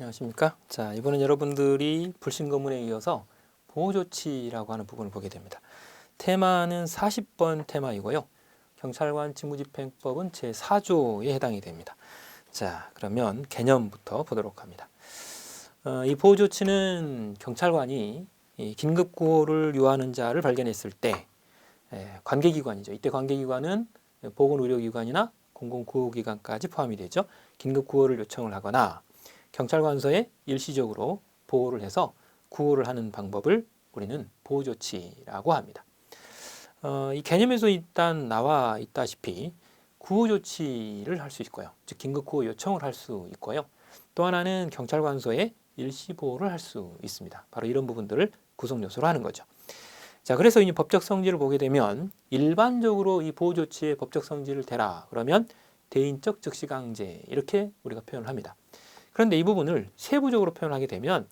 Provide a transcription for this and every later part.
안녕하십니까. 자, 이번엔 여러분들이 불신검문에 이어서 보호조치라고 하는 부분을 보게 됩니다. 테마는 40번 테마이고요. 경찰관 직무집행법은 제4조에 해당이 됩니다. 자, 그러면 개념부터 보도록 합니다. 어, 이 보호조치는 경찰관이 이 긴급구호를 요하는 자를 발견했을 때 에, 관계기관이죠. 이때 관계기관은 보건의료기관이나 공공구호기관까지 포함이 되죠. 긴급구호를 요청을 하거나 경찰관서에 일시적으로 보호를 해서 구호를 하는 방법을 우리는 보호조치라고 합니다. 어, 이 개념에서 일단 나와 있다시피 구호조치를 할 수 있고요. 즉 긴급구호 요청을 할 수 있고요. 또 하나는 경찰관서에 일시보호를 할 수 있습니다. 바로 이런 부분들을 구성 요소로 하는 거죠. 자, 그래서 이 법적 성질을 보게 되면 일반적으로 이 보호 조치의 법적 성질을 대라 그러면 대인적 즉시 강제 이렇게 우리가 표현을 합니다. 그런데 이 부분을 세부적으로 표현하게 되면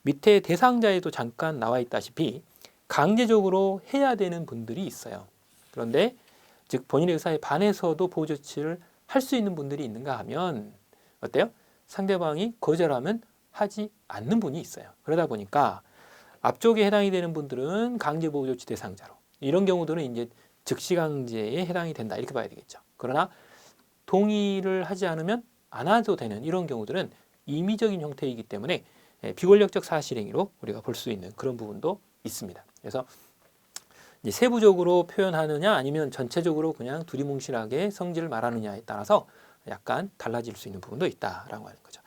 밑에 대상자에도 잠깐 나와 있다시피 강제적으로 해야 되는 분들이 있어요. 그런데 즉 본인의 의사에 반해서도 보호 조치를 할 수 있는 분들이 있는가 하면 어때요? 상대방이 거절하면 하지 않는 분이 있어요. 그러다 보니까 앞쪽에 해당이 되는 분들은 강제 보호 조치 대상자로 이런 경우들은 이제 즉시 강제에 해당이 된다 이렇게 봐야 되겠죠. 그러나 동의를 하지 않으면 안 해도 되는 이런 경우들은 임의적인 형태이기 때문에 예, 비권력적 사실행위로 우리가 볼 수 있는 그런 부분도 있습니다. 그래서 세부적으로 표현하느냐 아니면 전체적으로 그냥 두리뭉실하게 성질을 말하느냐에 따라서 약간 달라질 수 있는 부분도 있다라고 하는 거죠.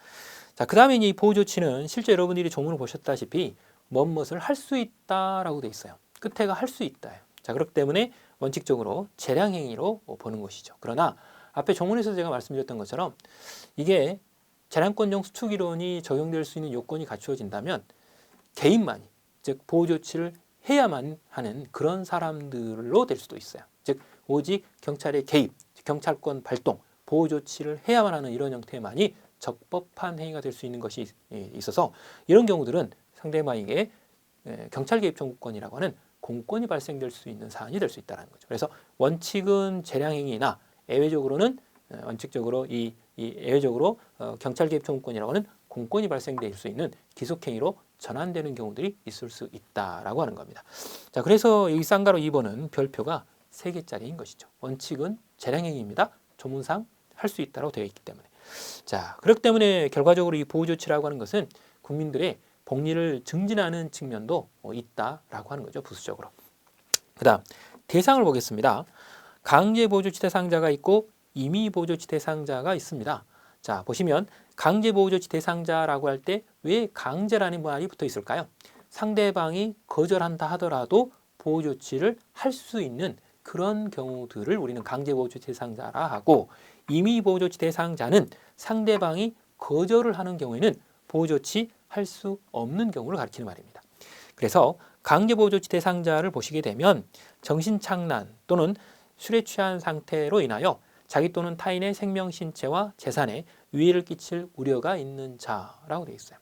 자, 그 다음에 이 보호 조치는 실제 여러분들이 조문을 보셨다시피 뭐뭇을 할 수 있다라고 돼 있어요. 끝에가 할 수 있다. 자, 그렇기 때문에 원칙적으로 재량 행위로 보는 것이죠. 그러나 앞에 조문에서 제가 말씀드렸던 것처럼 이게 재량권정 수축 이론이 적용될 수 있는 요건이 갖추어진다면 개인만이 즉 보호 조치를 해야만 하는 그런 사람들로 될 수도 있어요. 즉 오직 경찰의 개입, 경찰권 발동, 보호 조치를 해야만 하는 이런 형태만이 적법한 행위가 될 수 있는 것이 있어서 이런 경우들은 상대방에게 경찰 개입 청구권이라고 하는 공권이 발생될 수 있는 사안이 될 수 있다는 거죠. 그래서 원칙은 재량 행위나 예외적으로는 원칙적으로 이, 이 예외적으로 어, 경찰 개입 청구권이라고 하는 공권이 발생될 수 있는 기속 행위로 전환되는 경우들이 있을 수 있다라고 하는 겁니다. 자, 그래서 이 쌍가로 2번은 별표가 3개짜리인 것이죠. 원칙은 재량 행위입니다. 조문상 할 수 있다고 되어 있기 때문에. 자, 그렇기 때문에 결과적으로 이 보호 조치라고 하는 것은 국민들의 복리를 증진하는 측면도 어, 있다라고 하는 거죠. 부수적으로. 그 다음 대상을 보겠습니다. 강제 보조치 대상자가 있고 임의 보조치 대상자가 있습니다. 자, 보시면 강제 보조치 대상자라고 할 때 왜 강제라는 말이 붙어 있을까요? 상대방이 거절한다 하더라도 보호 조치를 할 수 있는 그런 경우들을 우리는 강제 보호 조치 대상자라 하고 임의 보호 조치 대상자는 상대방이 거절을 하는 경우에는 보호 조치 할 수 없는 경우를 가리키는 말입니다. 그래서 강제 보호 조치 대상자를 보시게 되면 정신착란 또는 술에 취한 상태로 인하여 자기 또는 타인의 생명, 신체와 재산에 위해를 끼칠 우려가 있는 자라고 되어 있어요.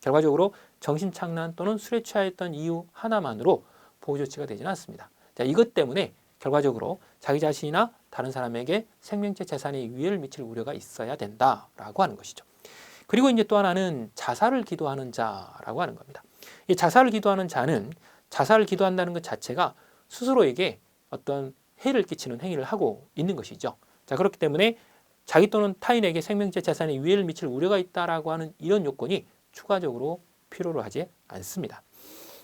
결과적으로 정신착란 또는 술에 취하였던 이유 하나만으로 보호 조치가 되지는 않습니다. 자, 이것 때문에 결과적으로 자기 자신이나 다른 사람에게 생명체 재산에 위해를 미칠 우려가 있어야 된다라고 하는 것이죠. 그리고 이제 또 하나는 자살을 기도하는 자라고 하는 겁니다. 이 자살을 기도하는 자는 자살을 기도한다는 것 자체가 스스로에게 어떤 해를 끼치는 행위를 하고 있는 것이죠. 자, 그렇기 때문에 자기 또는 타인에게 생명체 재산에 위해를 미칠 우려가 있다라고 하는 이런 요건이 추가적으로 필요로 하지 않습니다.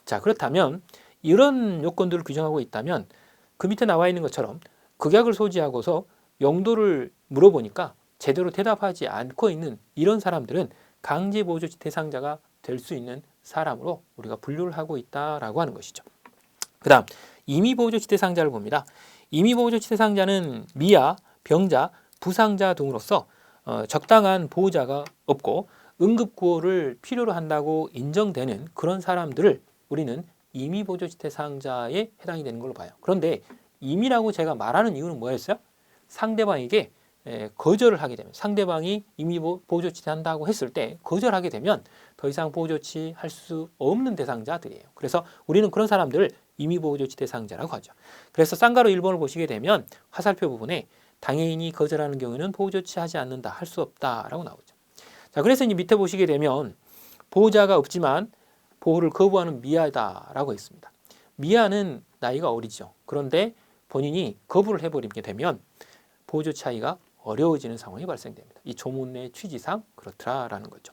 자, 그렇다면 이런 요건들을 규정하고 있다면 그 밑에 나와 있는 것처럼 극약을 소지하고서 용도를 물어보니까 제대로 대답하지 않고 있는 이런 사람들은 강제 보조치 대상자가 될 수 있는 사람으로 우리가 분류를 하고 있다라고 하는 것이죠. 그 다음 임의 보조치 대상자를 봅니다. 임의보조치 대상자는 미아, 병자, 부상자 등으로서 어, 적당한 보호자가 없고 응급구호를 필요로 한다고 인정되는 그런 사람들을 우리는 임의보조치 대상자에 해당이 되는 걸로 봐요. 그런데 임의라고 제가 말하는 이유는 뭐였어요? 상대방에게 에, 거절을 하게 되면 상대방이 임의 보호조치 한다고 했을 때 거절하게 되면 더 이상 보호조치 할 수 없는 대상자들이에요. 그래서 우리는 그런 사람들을 임의보호조치 대상자라고 하죠. 그래서 쌍가로 1번을 보시게 되면 화살표 부분에 당해인이 거절하는 경우에는 보호조치 하지 않는다, 할 수 없다라고 나오죠. 자, 그래서 이제 밑에 보시게 되면 보호자가 없지만 보호를 거부하는 미아다라고 했습니다. 미아는 나이가 어리죠. 그런데 본인이 거부를 해버리게 되면 보호 조치 하기가 어려워지는 상황이 발생됩니다. 이 조문의 취지상 그렇더라라는 거죠.